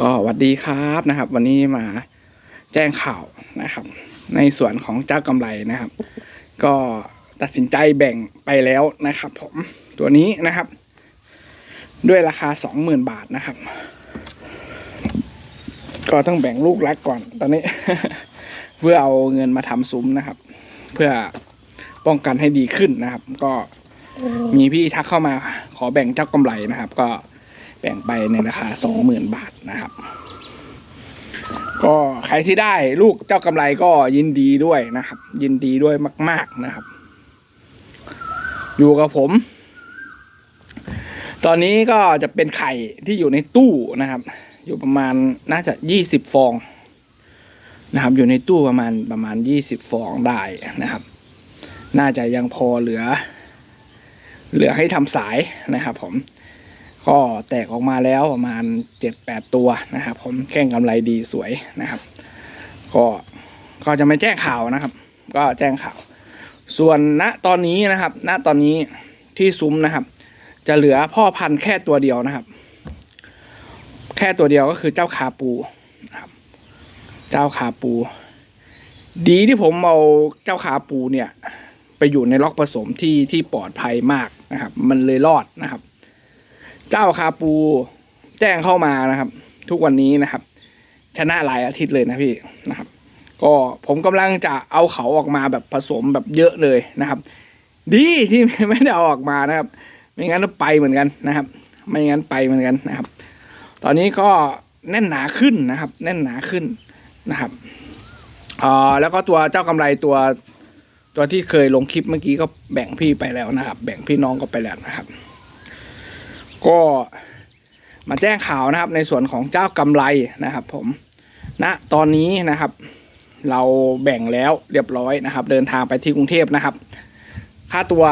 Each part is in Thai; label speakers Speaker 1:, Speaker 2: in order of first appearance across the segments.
Speaker 1: ก็หวัสดีครับนะครับ วันนี้มาแจ้งข่าวนะครับ ในส่วนของเจ้ากำไรนะครับ ก็ตัดสินใจแบ่งไปแล้วนะครับ ผมตัวนี้นะครับ ด้วยราคาสองหมื่นบาทนะครับ ก็ต้องแบ่งลูกรักก่อน ตอนนี้ เพื่อเอาเงินมาทำซุ้มนะครับ เพื่อป้องกันให้ดีขึ้นนะครับ ก็มีพี่ทักเข้ามาขอแบ่งเจ้ากำไรนะครับ ก็ แบ่งไปในราคาสองหมื่นบาทนะครับ ก็ใครที่ได้ลูกเจ้ากำไรก็ยินดีด้วยนะครับ ยินดีด้วยมาก ๆนะครับ อยู่กับผม ตอนนี้ก็จะเป็นไข่ที่อยู่ในตู้นะครับ อยู่ประมาณน่าจะยี่สิบฟองนะครับ อยู่ในตู้ประมาณประมาณยี่สิบฟองได้นะครับ น่าจะยังพอเหลือ เหลือให้ทำสายนะครับผม ก็แตกออกมาแล้วประมาณเจ็ดแปดตัวนะครับ ผมแข่งกำไรดีสวยนะครับ ก็ก็จะไม่แจ้งข่าวนะครับ ก็แจ้งข่าว ส่วนณตอนนี้นะครับ ณตอนนี้ที่ซุ้มนะครับ จะเหลือพ่อพันธุ์แค่ตัวเดียวนะครับ แค่ตัวเดียวก็คือเจ้าคาปูนะครับ เจ้าคาปู ดีที่ผมเอาเจ้าคาปูเนี่ย ไปอยู่ในล็อกผสมที่ที่ปลอดภัยมากนะครับ มันเลยรอดนะครับ เจ้าคาปูแจ้งเข้ามานะครับ ทุกวันนี้นะครับ ชนะหลายอาทิตย์เลยนะพี่นะครับ ก็ผมกำลังจะเอาเขาออกมาแบบผสมแบบเยอะเลยนะครับ ดีที่ไม่ได้เอาออกมานะครับ ไม่งั้นไปเหมือนกันนะครับ ไม่งั้นไปเหมือนกันนะครับ ตอนนี้ก็แน่นหนาขึ้นนะครับ แน่นหนาขึ้นนะครับอ่าแล้วก็ตัวเจ้ากำไรตัวตัวที่เคยลงคลิปเมื่อกี้ก็แบ่งพี่ไปแล้วนะครับ แบ่งพี่น้องก็ไปแล้วนะครับ ก็มาแจ้งข่าวนะครับในส่วนของเจ้ากำไรนะครับผมณนะตอนนี้นะครับ เราแบ่งแล้วเรียบร้อยนะครับ เดินทางไปที่กรุงเทพนะครับ ค่าตัว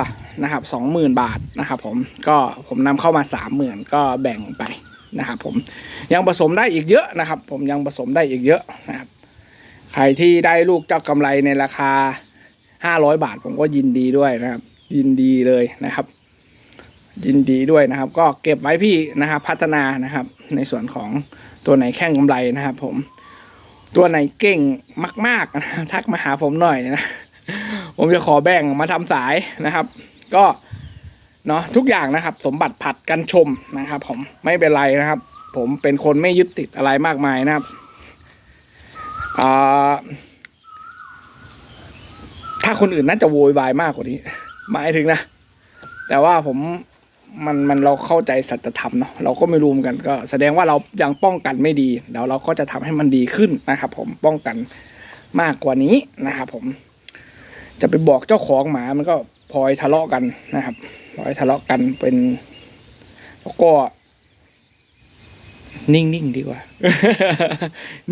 Speaker 1: นะครับสองหมื่นบาทนะครับ ผมก็ผมนำเข้ามาสามหมื่นก็แบ่งไปนะครับ ผมยังผสมได้อีกเยอะนะครับ ผมยังผสมได้อีกเยอะนะครับ ใครที่ได้ลูกเจ้ากำไรในราคาห้าร้อยบาทผมก็ยินดีด้วยนะครับ ยินดีเลยนะครับ ยินดีด้วยนะครับ ก็เก็บไว้พี่นะครับ พัฒนานะครับ ในส่วนของตัวไหนแข่งกำไรนะครับ ผม ตัวไหนเก่งมากๆนะทักมาหาผมหน่อยนะผมจะขอแบ่งมาทำสายนะครับ ก็เนาะทุกอย่างนะครับ สมบัติผัดกันชมนะครับ ผมไม่เป็นไรนะครับ ผมเป็นคนไม่ยึดติดอะไรมากมายนะครับถ้าคนอื่นน่าจะโวยวายมากกว่านี้หมายถึงนะแต่ว่าผม มันมันเราเข้าใจสัจธรรมเนาะเราก็ไม่รู้เหมือนกันก็ แสดงว่าเรายังป้องกันไม่ดีเดี๋ยวเราก็จะทำให้มันดีขึ้นนะครับ ผมป้องกันมากกว่านี้นะครับผม จะไปบอกเจ้าของหมามันก็พลอยทะเลาะกันนะครับพลอยทะเลาะกันเป็นแล้วก็ นิ่งๆดีกว่า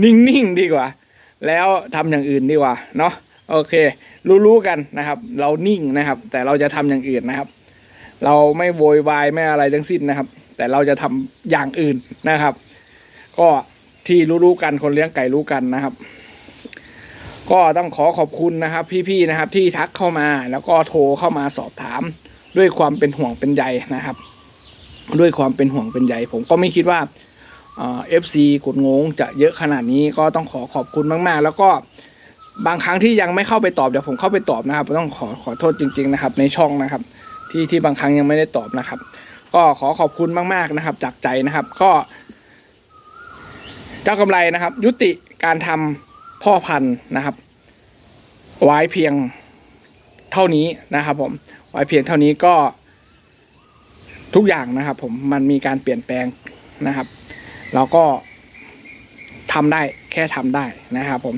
Speaker 1: นิ่งๆดีกว่า แล้วทำอย่างอื่นดีกว่า เนาะโอเค รู้ๆกันนะครับ เรานิ่งนะครับ แต่เราจะทำอย่างอื่นนะครับ เราไม่โวยวายไม่อะไรทั้งสิ้นนะครับ แต่เราจะทำอย่างอื่นนะครับ ก็ที่รู้ๆกันคนเลี้ยงไก่รู้กันนะครับ ก็ต้องขอขอบคุณนะครับ พี่ๆนะครับ ที่ทักเข้ามาแล้วก็โทรเข้ามาสอบถาม ด้วยความเป็นห่วงเป็นใยนะครับ ด้วยความเป็นห่วงเป็นใยผมก็ไม่คิดว่าเอฟซีกดงงจะเยอะขนาดนี้ก็ต้องขอขอบคุณมากๆ แล้วก็บางครั้งที่ยังไม่เข้าไปตอบเดี๋ยวผมเข้าไปตอบนะครับต้องขอขอโทษจริง ๆนะครับ ในช่องนะครับ ที่ที่บางครั้งยังไม่ได้ตอบนะครับ ก็ขอขอบคุณมากๆนะครับ จากใจนะครับก็ เจ้ากำไรนะครับ ยุติการทำพ่อพันธุ์นะครับ ไว้เพียงเท่านี้นะครับ ผม ไว้เพียงเท่านี้ก็ ทุกอย่างนะครับ ผมมันมีการเปลี่ยนแปลงนะครับเราก็ทำได้แค่ทำได้นะครับ ผม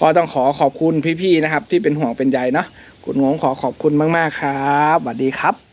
Speaker 1: ก็ต้องขอขอบคุณพี่ๆนะครับ ที่เป็นห่วงเป็นใยเนาะ คุณงงขอขอบคุณมาก ๆ ครับสวัสดีครับ